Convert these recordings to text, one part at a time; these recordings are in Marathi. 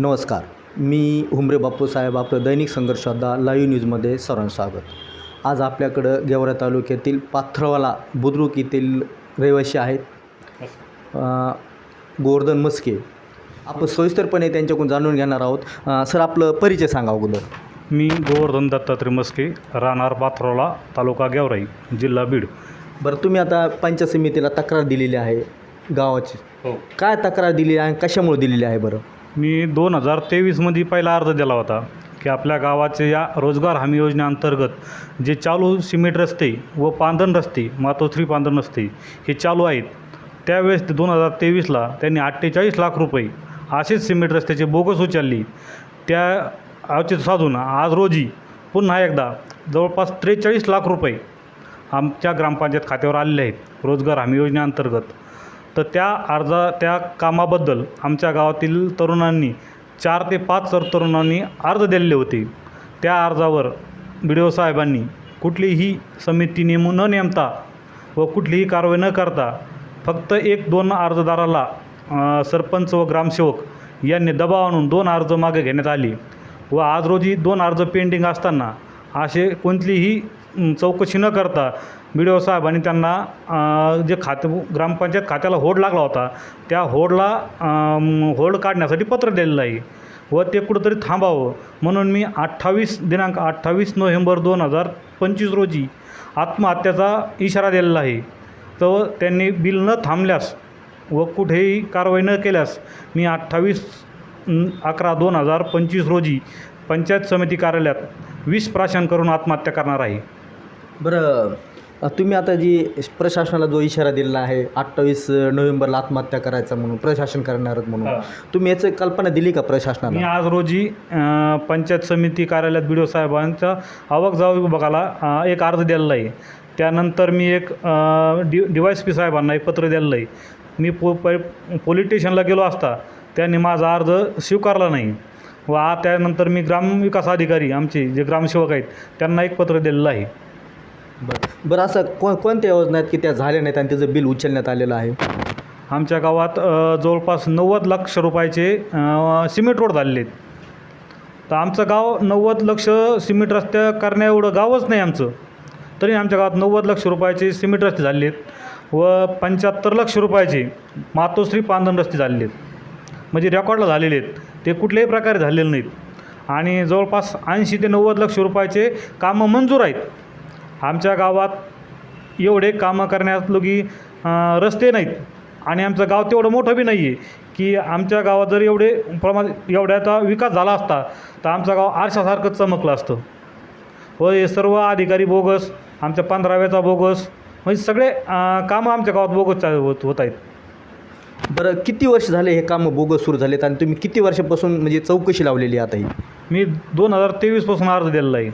नमस्कार. मी हुमरे बापूसाहेब आपलं दैनिक संघर्षोद्धा लाईव्ह न्यूजमध्ये सर्वांचं स्वागत. आज आपल्याकडं गेवरा तालुक्यातील पाथरवाला बुद्रुक येथील रहिवासी आहेत. गोवर्धन मस्के आपण सविस्तरपणे त्यांच्याकडून जाणून घेणार आहोत. सर आपलं परिचय सांगा अगोदर. मी गोवर्धन दत्तात्रय मस्के राहणार पाथरोला तालुका गेवराई जिल्हा बीड. बरं तुम्ही आता पंचायत समितीला तक्रार दिलेली आहे गावाची. हो. काय तक्रार दिली आहे कशामुळे दिलेली आहे बरं? मी दोन हजार तेवीसमध्ये पहिला अर्ज दिला होता की आपल्या गावाचे या रोजगार हमी योजनेअंतर्गत जे चालू सिमेंट रस्ते व पांधन रस्ते मातोश्री पांधन रस्ते हे चालू आहेत त्यावेळेस ते दोन हजार तेवीसला त्यांनी अठ्ठेचाळीस लाख रुपये असेच सिमेंट रस्त्याचे बोगस उचलली. त्या औचित्य साधून आज रोजी पुन्हा एकदा जवळपास त्रेचाळीस लाख रुपये आमच्या ग्रामपंचायत खात्यावर आलेले आहेत रोजगार हमी योजनेअंतर्गत तर त्या अर्जा त्या कामाबद्दल आमच्या गावातील तरुणांनी चार ते पाच तर तरुणांनी अर्ज दिलेले होते. त्या अर्जावर बी डी ओ साहेबांनी कुठलीही समिती नेमू न नेमता व कुठलीही कारवाई न करता फक्त एक दोन अर्जदाराला सरपंच व ग्रामसेवक यांनी दबाव आणून दोन अर्ज मागे घेण्यात आली व आज रोजी दोन अर्ज पेंडिंग असताना असे कोणतीही चौकशी न करता बी डी ओ साहेबांनी त्यांना जे खाते ग्रामपंचायत खात्याला होड लागला होता त्या होडला होड काढण्यासाठी पत्र दिलेलं आहे व ते कुठंतरी थांबावं म्हणून मी अठ्ठावीस दिनांक अठ्ठावीस नोव्हेंबर दोन हजार पंचवीस रोजी आत्महत्याचा इशारा दिलेला आहे. तर त्यांनी बिल न थांबल्यास व कुठेही कारवाई न केल्यास मी अठ्ठावीस अकरा दोन हजार पंचवीस रोजी पंचायत समिती कार्यालयात विष प्राशन करून आत्महत्या करणार आहे. बरं तुम्ही आता जी प्रशासनाला जो इशारा दिलेला आहे अठ्ठावीस नोव्हेंबरला आत्महत्या करायचा म्हणून प्रशासन करणार म्हणून हा. तुम्ही याची कल्पना दिली का मी प्रशासनाला आज रोजी अ, पंचायत समिती कार्यालयात बी डी ओ साहेबांच्या आवक जावक विभागाला अ, एक अर्ज दिलेला आहे. त्यानंतर मी एक अ, D D Y S P साहेबांना एक पत्र दिलेलं आहे. मी पो प पोलीस स्टेशनला गेलो असता त्यांनी माझा अर्ज स्वीकारला नाही. व आ त्यानंतर मी ग्रामविकास अधिकारी आमचे जे ग्रामसेवक आहेत त्यांना एक पत्र दिलेलं आहे. बरं. बरं असं को कोणत्या योजना आहेत की त्या झाल्या नाहीत आणि त्याचं बिल उचलण्यात आलेलं आहे? आमच्या गावात अ, जवळपास नव्वद लक्ष रुपयाचे अ, सिमेंट रोड झालेले आहेत. तर आमचं गाव नव्वद लक्ष सिमेंट रस्त्या करण्या एवढं गावच नाही आमचं. तरी आमच्या गावात नव्वद लक्ष रुपयाचे सिमेंट रस्ते झाले आहेत व पंच्याहत्तर लक्ष रुपयाचे मातोश्री पांधन रस्ते झालेले आहेत. म्हणजे रेकॉर्डला झालेले आहेत. ते कुठल्याही प्रकारे झालेले नाहीत. आणि जवळपास ऐंशी ते नव्वद लक्ष रुपयाचे कामं मंजूर आहेत. आमच्या गावात एवढे कामं करण्यातलोगी अं, रस्ते नाहीत. आणि आमचं गाव तेवढं मोठं बी नाही आहे की आमच्या गावात जर एवढे प्रमाण एवढ्याचा विकास झाला असता तर आमचं गाव आरशासारखं चमकलं असतं. व हे सर्व अधिकारी बोगस आमच्या पंधराव्याचा बोगस म्हणजे सगळे कामं आमच्या गावात बोगस चालू होत होत आहेत. बरं किती वर्ष झाले हे कामं बोगस सुरू झालेत? आणि तुम्ही किती वर्षापासून म्हणजे चौकशी लावलेली आहे आता ही? मी दोन हजार तेवीसपासून अर्ज दिलेला आहे.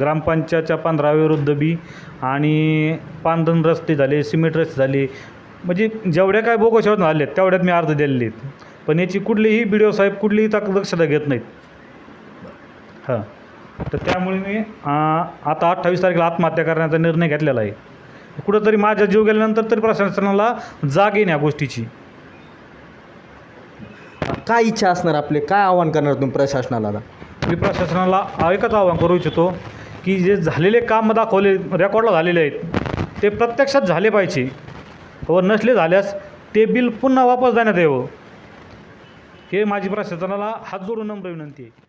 ग्रामपंचायतच्या पंधराव्या विरुद्ध बी आणि पांधन रस्ते झाले सिमेंट रस्ते झाले. म्हणजे जेवढ्या काय योजना झाले आहेत तेवढ्यात मी अर्ज दिलेले आहेत. पण याची कुठलीही बी डी ओ साहेब कुठलीही तक दक्षता घेत नाहीत. हां. तर त्यामुळे मी आता अठ्ठावीस तारखेला आत्महत्या करण्याचा निर्णय घेतलेला आहे. कुठंतरी माझा जीव गेल्यानंतर तरी प्रशासनाला जाग येईन या गोष्टीची. काय इच्छा असणार आपले? काय आव्हान करणार तुम्ही प्रशासनाला? मी प्रशासनाला एकच आवाहन करू इच्छितो की जे झालेले काम दाखवले रेकॉर्डला झालेले आहेत ते प्रत्यक्षात झाले पाहिजे. व नसले झाल्यास ते बिल पुन्हा वापस देण्यात यावं. हे माझी प्रशासनाला हात जोडून नम्र विनंती आहे.